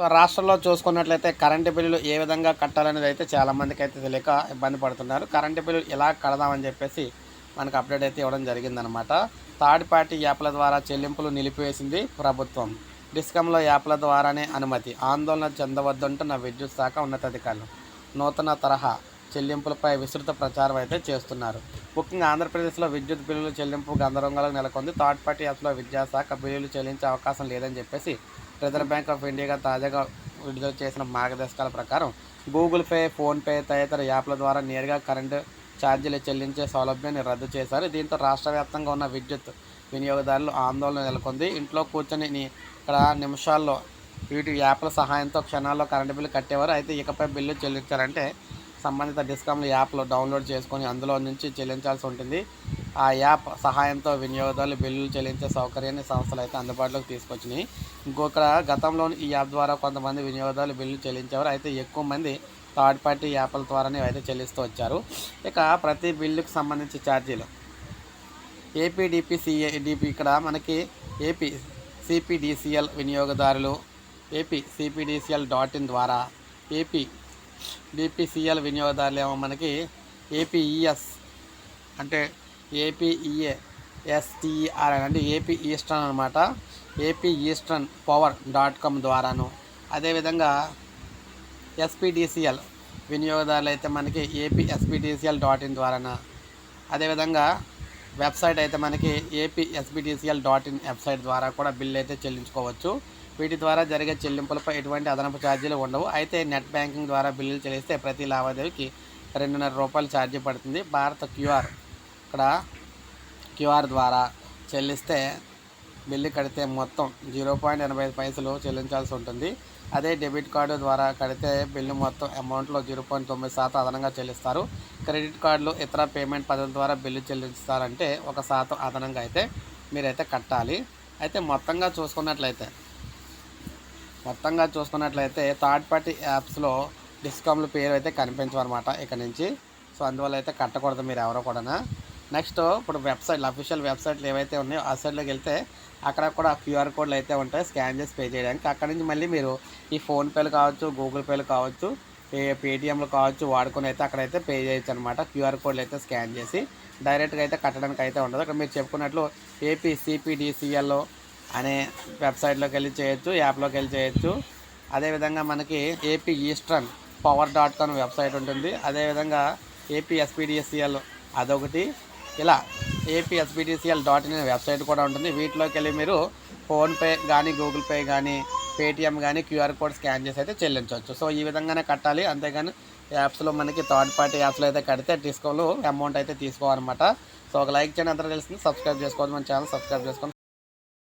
So రాష్ట్రంలో చూసుకున్నట్లయితే current బిల్లులు ఏ విధంగా కట్టాలనేది అయితే చాలామందికి అయితే తెలియక ఇబ్బంది పడుతున్నారు. కరెంటు బిల్లు ఎలా కడదామని చెప్పేసి మనకు అప్డేట్ అయితే ఇవ్వడం జరిగిందనమాట థర్డ్ పార్టీ యాప్ల ద్వారా చెల్లింపులు నిలిపివేసింది ప్రభుత్వం. డిస్కంలో యాప్ల ద్వారానే అనుమతి. ఆందోళన చెందవద్దంటున్న విద్యుత్ శాఖ ఉన్నతాధికారులు. నూతన తరహా చెల్లింపులపై విస్తృత ప్రచారం అయితే చేస్తున్నారు. ముఖ్యంగా ఆంధ్రప్రదేశ్లో విద్యుత్ బిల్లుల చెల్లింపు గందరగోళం నెలకొంది. థర్డ్ పార్టీ యాప్లో విద్యాశాఖ బిల్లులు చెల్లించే అవకాశం లేదని చెప్పేసి రిజర్వ్ బ్యాంక్ ఆఫ్ ఇండియా తాజాగా విడుదల చేసిన మార్గదర్శకాల ప్రకారం గూగుల్ పే ఫోన్పే తదితర యాప్ల ద్వారా నేరుగా కరెంటు ఛార్జీలు చెల్లించే సౌలభ్యాన్ని రద్దు చేశారు. దీంతో రాష్ట్ర వ్యాప్తంగా ఉన్న విద్యుత్ వినియోగదారులు ఆందోళన నెలకొంది. ఇంట్లో కూర్చొని ఇక్కడ నిమిషాల్లో వీటి యాప్ల సహాయంతో క్షణాల్లో కరెంటు బిల్లు కట్టేవారు. అయితే ఇకపై బిల్లు చెల్లించారంటే సంబంధిత డిస్కౌంట్ యాప్లో డౌన్లోడ్ చేసుకొని అందులో నుంచి చెల్లించాల్సి ఉంటుంది. ఆ యాప్ సహాయంతో వినియోగదారులు బిల్లులు చెల్లించే సౌకర్యాన్ని సంస్థలు అయితే అందుబాటులోకి తీసుకొచ్చినాయి. ఇంకొక గతంలో ఈ యాప్ ద్వారా కొంతమంది వినియోగదారులు బిల్లులు చెల్లించేవారు అయితే ఎక్కువ మంది థర్డ్ పార్టీ యాప్ల ద్వారానే అయితే చెల్లిస్తూ వచ్చారు. ఇక ప్రతి బిల్లుకు సంబంధించి ఛార్జీలు. ఏపీడిపిసిఏడిపి ఇక్కడ మనకి ఏపీ సిపిడిసిఎల్ వినియోగదారులు ఏపీ సిపిడిసిఎల్ డాట్ ఇన్ ద్వారా ఏపీ డిపిసిఎల్ వినియోగదారులు ఏమో మనకి ఏపీఈఎస్ అంటే ఏపీఈఏ ఎస్టీఆర్ అంటే ఏపీ ఈస్టర్న్ అనమాట AP eastern power dot com ద్వారాను. అదేవిధంగా ఎస్పీడిసిఎల్ వినియోగదారులు అయితే మనకి ఏపీ ఎస్పీడిసిఎల్ డాట్ ఇన్ ద్వారాన. అదేవిధంగా వెబ్సైట్ అయితే మనకి AP SBTCL dot in website ద్వారా కూడా బిల్ అయితే చెల్లించుకోవచ్చు. వీటి ద్వారా జరిగే చెల్లింపులపై ఎటువంటి అదనపు ఛార్జీలు ఉండవు. అయితే నెట్ బ్యాంకింగ్ ద్వారా బిల్లులు చెల్లిస్తే ప్రతి లావాదేవీకి రెండున్నర రూపాయలు ఛార్జీ పడుతుంది. భారత క్యూఆర్ ఇక్కడ క్యూఆర్ ద్వారా చెల్లిస్తే బిల్లు కడితే మొత్తం జీరో పాయింట్ ఎనభై ఐదు పైసలు చెల్లించాల్సి ఉంటుంది. అదే డెబిట్ కార్డు ద్వారా కడితే బిల్లు మొత్తం అమౌంట్లో జీరో పాయింట్ తొమ్మిది శాతం అదనంగా చెల్లిస్తారు. క్రెడిట్ కార్డులు ఇతర పేమెంట్ పద్ధతుల ద్వారా బిల్లు చెల్లిస్తారంటే ఒక శాతం అదనంగా అయితే మీరైతే కట్టాలి. అయితే మొత్తంగా చూసుకున్నట్లయితే మొత్తంగా చూసుకున్నట్లయితే థర్డ్ పార్టీ యాప్స్లో డిస్కౌంట్ల పేరు అయితే కనిపించవన్నమాట ఇక్కడ నుంచి. సో అందువల్ల అయితే కట్టకూడదు మీరు ఎవరో కూడా నెక్స్ట్ ఇప్పుడు వెబ్సైట్లు అఫీషియల్ వెబ్సైట్లు ఏవైతే ఉన్నాయో ఆ సైడ్లోకి వెళ్తే అక్కడ కూడా క్యూఆర్ కోడ్లు అయితే ఉంటాయి. స్కాన్ చేసి పే చేయడానికి. అక్కడ నుంచి మళ్ళీ మీరు ఈ ఫోన్పేలు కావచ్చు గూగుల్ పేలు కావచ్చు పేటిఎంలు కావచ్చు వాడుకొని అయితే అక్కడైతే పే చేయొచ్చు అనమాట క్యూఆర్ కోడ్లు అయితే స్కాన్ చేసి డైరెక్ట్గా అయితే కట్టడానికి అయితే ఉండదు. అక్కడ మీరు చెప్పుకున్నట్లు ఏపీ సిపిడిసిఎల్ అనే వెబ్సైట్లోకి వెళ్ళి చేయొచ్చు యాప్లోకి వెళ్ళి చేయొచ్చు. అదేవిధంగా మనకి AP eastern power dot com website ఉంటుంది. అదేవిధంగా ఏపీ ఎస్పీడిఎస్సిఎల్ అదొకటి. ఇలా ఏపీఎస్బిటిసిఎల్ డాట్ ఇన్ అనే వెబ్సైట్ కూడా ఉంటుంది. వీటిలోకి వెళ్ళి మీరు ఫోన్పే కానీ గూగుల్ పే కానీ పేటిఎం కానీ క్యూఆర్ కోడ్ స్కాన్ చేసి అయితే చెల్లించవచ్చు. సో ఈ విధంగానే కట్టాలి. అంతేగాని యాప్స్లో మనకి థర్డ్ పార్టీ యాప్స్లో అయితే కడితే డిస్కౌంట్ అమౌంట్ అయితే తీసుకోవాలన్నమాట. సో ఒక లైక్ చేయండి. అందరూ తెలిసింది. సబ్స్క్రైబ్ చేసుకోవద్దు. మన ఛానల్ సబ్స్క్రైబ్ చేసుకోండి.